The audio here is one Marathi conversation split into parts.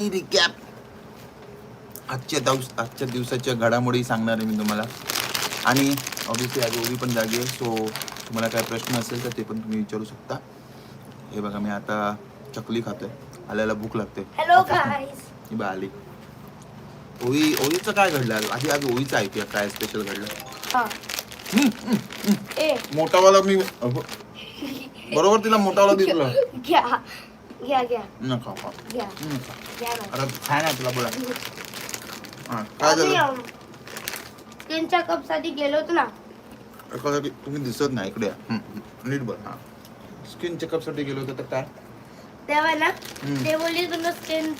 रिकॅप आजच्या दिवस आजच्या दिवसाच्या घडामोडी सांगणार आहे मी तुम्हाला. आणि ऑब्विसली आज ओवी पण जागी आहे सो तुम्हाला काय प्रश्न असेल तर ते पण तुम्ही विचारू शकता. हे बघा मी आता चकली खातोय. आल्याला भूक लागते. ही बा आली ओवी ओवीचं काय घडलं? आधी आज ओवीचं ऐकूया काय स्पेशल घडलं? हा. मोठावाला मी बरोबर तिला मोठावाला दिसला. घ्या घ्या घ्या नका घ्या हम्म, घ्या ना अरे काय नाही तुला बोला हा, काय आम्ही झालं स्किनच्या कप साठी गेलो होतो ना एखादा की तुम्ही दिसत नाही इकडे या. हम्म, हम्म. नीट बघ हा। स्किन चेकअप गेलो होतो तर काय तेव्हा ना? हम्म. ते बोली तुमका स्किन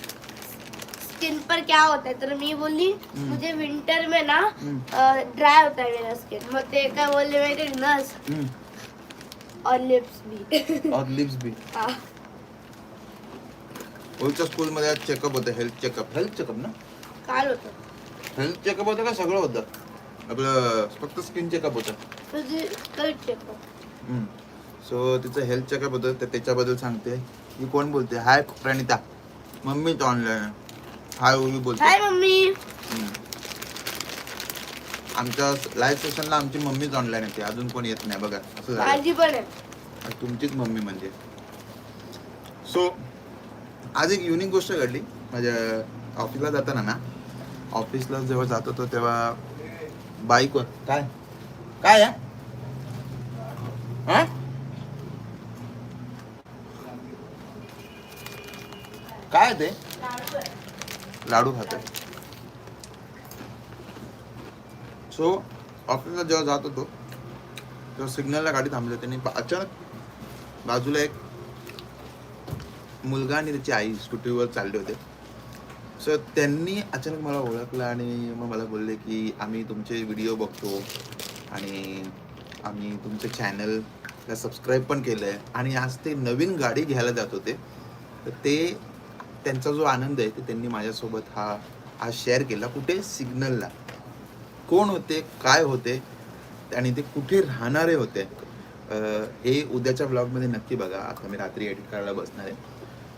स्किन पर क्या होता है? तर मी बोलली हम्म. मुझे विंटर में ना हम्म. ड्राय होता है मेरा स्किन मग ते काय बोलले माहिती नस हम्म. और लिप्स भी. और लिप्स भी। हा. ओळच्या स्कूल मध्ये आज चेकअप होतं हेल्थ चेकअप हेल्थ चेकअप ना? काल होतं. हेल्थ चेकअप होतं का? सगळं होतं. आपलं फक्त स्किन चेकअप होतं. सो तिचं हेल्थ चेकअप होतं. तर त्याच्याबद्दल सांगते. ही कोण बोलते? हाय प्रणिता. मम्मीच ऑनलाईन हाय ओवी बोलते. Hi mummy. हम्म. आमच्या लाईव्ह सेशनला आमची मम्मीच ऑनलाईन येते अजून कोण येत नाही. बघा असं झालं. माझी पण आहे. आणि तुमचीच मम्मी म्हणजे. सो आज एक युनिक गोष्ट घडली माझ्या ऑफिसला जाताना ना ऑफिसला जेव्हा जात होतो तेव्हा बाईकवर काय काय आहे? हा? काय ते लाडू खातोय सो ऑफिसला जेव्हा जात होतो तेव्हा सिग्नलला गाडी थांबली त्यांनी अचानक बाजूला एक मुलगा आणि त्याची आई स्कूटीवर चालले होते. सो त्यांनी अचानक मला ओळखलं आणि मग मला बोलले की आम्ही तुमचे व्हिडिओ बघतो आणि आम्ही तुमचं चॅनलला सबस्क्राईब पण केलं आहे आणि आज ते नवीन गाडी घ्यायला जात होते. तर ते त्यांचा जो आनंद आहे ते त्यांनी माझ्यासोबत हा आज शेअर केला कुठे? सिग्नलला कोण होते? काय होते? आणि ते कुठे राहणारे होते? हे उद्याच्या ब्लॉगमध्ये नक्की बघा. आता मी रात्री एडिट करायला बसणार आहे.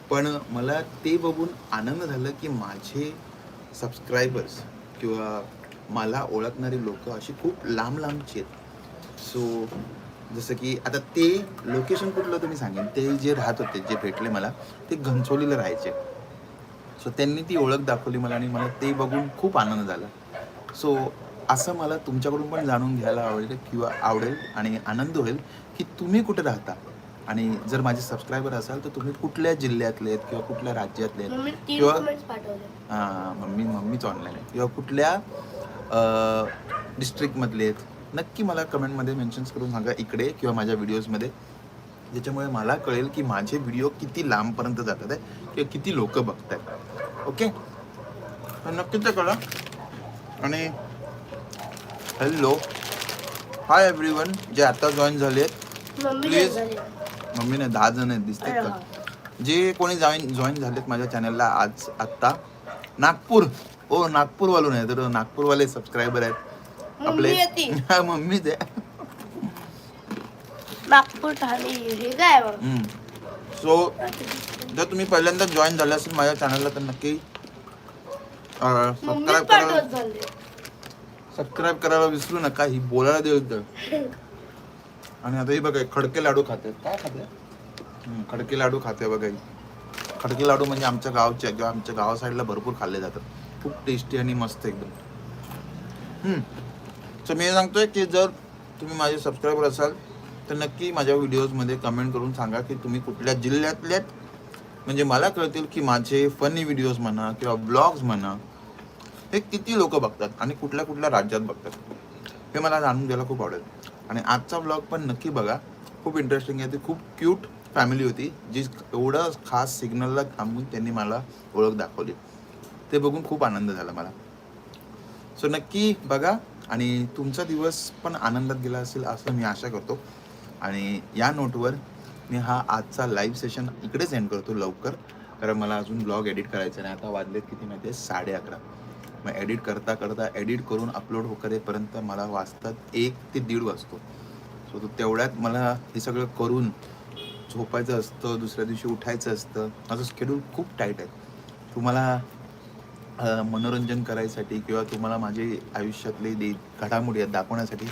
पण मला ते बघून आनंद झालं की माझे सबस्क्रायबर्स किंवा मला ओळखणारी लोक अशी खूप लांब लांबची आहेत. सो जसं की आता ते लोकेशन कुठलं तुम्ही सांगेन? ते जे राहत होते जे भेटले मला ते घनसोलीला राहायचे. सो त्यांनी ती ओळख दाखवली मला आणि मला ते बघून खूप आनंद झाला. सो असं मला तुमच्याकडून पण जाणून घ्यायला आवडेल किंवा आवडेल आणि आनंद होईल की तुम्ही कुठे राहता? आणि जर माझे सबस्क्रायबर असाल तर तुम्ही कुठल्या जिल्ह्यातले आहेत किंवा कुठल्या राज्यातले आहेत? किंवा हां मम्मी मम्मीच ऑनलाईन आहे. किंवा कुठल्या डिस्ट्रिक्टमधले आहेत? नक्की मला कमेंटमध्ये मेन्शन्स करून सांगा इकडे किंवा माझ्या व्हिडिओजमध्ये ज्याच्यामुळे मला कळेल की माझे व्हिडिओ किती लांबपर्यंत जातात आहे किंवा किती लोक बघत आहेत ओके नक्कीच कळा. आणि हॅलो हाय एव्हरीवन जे आता जॉईन झाले आहेत मम्मी Please. झाली मम्मीने दहा जण आहेत दिसतात अरे का? जे कोणी जॉईन जॉईन झालेत माझ्या चॅनलला आज आत्ता नागपूर. ओ नागपूरवालून आहे तर नागपूरवाले सबस्क्रायबर आहेत. मम्मी. हा, मम्मीच आहे नागपूर ठाणे हे काय सो जर तुम्ही पहिल्यांदा जॉईन झाले असेल माझ्या चॅनलला तर नक्की मम्मी सबस्क्राईब करायला सबस्क्राईब करायला विसरू नका ही बोलायला देऊ आणि आता ही बघा खडके लाडू खाते. काय खाते? खडके लाडू खाते बघा ही. खडके लाडू म्हणजे आमच्या गावचे किंवा आमच्या गावा साईडला भरपूर खाल्ले जातात. खूप टेस्टी आणि मस्त एकदम. सो मी सांगतोय की जर तुम्ही माझे सबस्क्रायबर असाल तर नक्की माझ्या व्हिडिओजमध्ये कमेंट करून सांगा की तुम्ही कुठल्या जिल्ह्यातले म्हणजे मला कळतील की माझे फनी व्हिडिओज म्हणा किंवा ब्लॉग्स म्हणा हे किती लोक बघतात आणि कुठल्या कुठल्या राज्यात बघतात. हे मला जाणून घ्यायला खूप आवडेल. आणि आजचा ब्लॉग पण नक्की बघा. खूप इंटरेस्टिंग आहे. ती खूप क्यूट फॅमिली होती. जी एवढं खास सिग्नलला थांबून त्यांनी मला ओळख दाखवली. ते बघून खूप आनंद झाला मला. सो नक्की बघा आणि तुमचा दिवस पण आनंदात गेला असेल असं मी आशा करतो. आणि या नोटवर मी हा आजचा लाईव्ह सेशन इकडेच एंड करतो लवकर. कारण मला अजून ब्लॉग एडिट करायचा नाही. आता वाजलेत किती माहिती आहे? साडे अकरा. मग एडिट करता करता एडिट करून अपलोड हो करेपर्यंत मला वाचतात एक ते दीड वाजतो. सो तो तेवढ्यात मला हे सगळं करून झोपायचं असतं दुसऱ्या दिवशी उठायचं असतं. माझं स्केड्यूल खूप टाईट आहे. तुम्हाला मनोरंजन करायसाठी किंवा तुम्हाला माझे आयुष्यातले दे घडामोडी आहेत दाखवण्यासाठी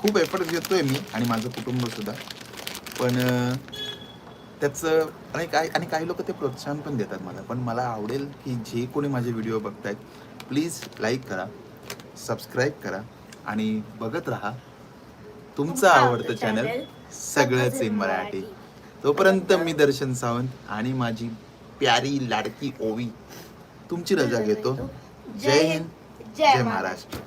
खूप एफर्ट घेतोय मी आणि माझं कुटुंबसुद्धा पण त्याचं आणि काही आणि काही लोक ते प्रोत्साहन पण देतात मला. पण मला आवडेल की जे कोणी माझे व्हिडिओ बघतायत प्लीज लाईक करा सबस्क्राईब करा आणि बघत राहा तुमचं आवडतं चॅनल सगळंच इन मराठी. तोपर्यंत मी दर्शन सावंत आणि माझी प्यारी लाडकी ओवी तुमची रजा घेतो. जय हिंद जय महाराष्ट्र.